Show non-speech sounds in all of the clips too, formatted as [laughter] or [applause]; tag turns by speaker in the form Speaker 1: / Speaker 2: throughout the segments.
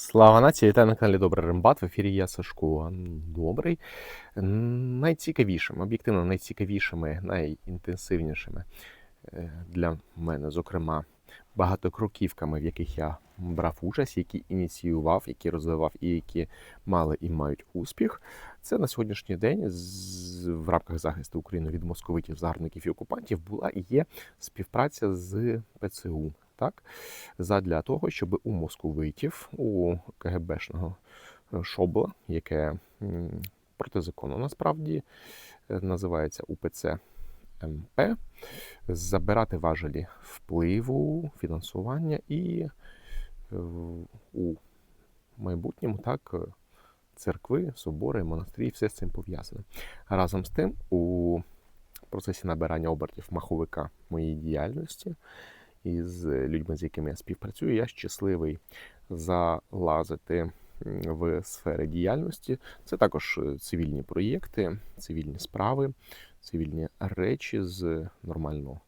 Speaker 1: Слава нації, вітаю на каналі Добрий Рембат. В ефірі я Сашко. Добрий. Найцікавішими, об'єктивно найцікавішими, найінтенсивнішими е, для мене, зокрема, багатокроківками, в яких я брав участь, які ініціював, які розвивав і які мали і мають успіх. Це на сьогоднішній день в рамках захисту України від московитів, загарбників і окупантів була і є співпраця з ПЦУ. Так? задля того, щоб у московитів, у КГБшного шобла, яке протизаконно насправді е, називається УПЦ МП, забирати важелі впливу, фінансування і е, у майбутньому так. е, Церкви, собори, монастирі, все з цим пов'язане. Разом з тим, у процесі набирання обертів маховика моєї діяльності і з людьми, з якими я співпрацюю, я щасливий залазити в сфери діяльності. Це також е, цивільні проєкти, цивільні справи, цивільні речі з нормально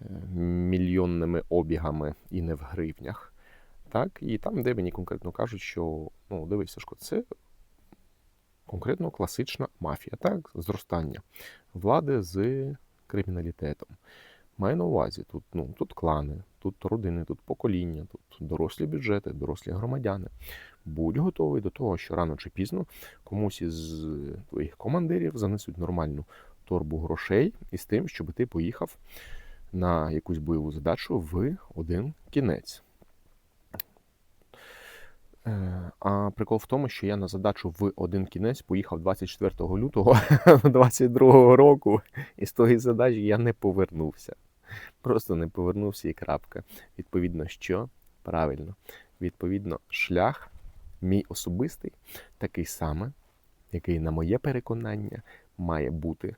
Speaker 1: е, мільйонними обігами і не в гривнях. Так, і там, де мені конкретно кажуть, що ну, дивись, Сашко, це конкретно класична мафія, так, зростання влади з криміналітетом. Маю на увазі, тут, ну, тут клани, тут родини, тут покоління, тут дорослі бюджети, дорослі громадяни. Будь готовий до того, що рано чи пізно комусь із твоїх командирів занесуть нормальну торбу грошей із тим, щоб ти поїхав на якусь бойову задачу в один кінець. Е, А прикол в тому, що я на задачу в один кінець поїхав 24 лютого [laughs] 22 року, і з тої задачі я не повернувся. Просто не повернувся і крапка. Відповідно, що правильно. Відповідно, шлях мій особистий такий самий, який, на моє переконання, має бути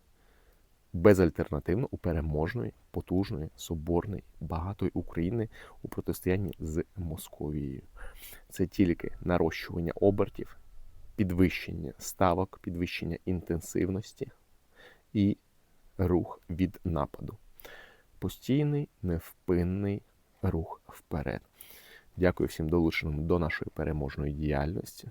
Speaker 1: безальтернативно у переможної, потужної, соборної, багатої України у протистоянні з Московією. Це тільки нарощування обертів, підвищення ставок, підвищення інтенсивності і рух від нападу. Постійний, невпинний рух вперед. Дякую всім долученим до нашої переможної діяльності.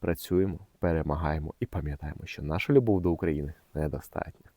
Speaker 1: Працюємо, перемагаємо і пам'ятаємо, що наша любов до України недостатня.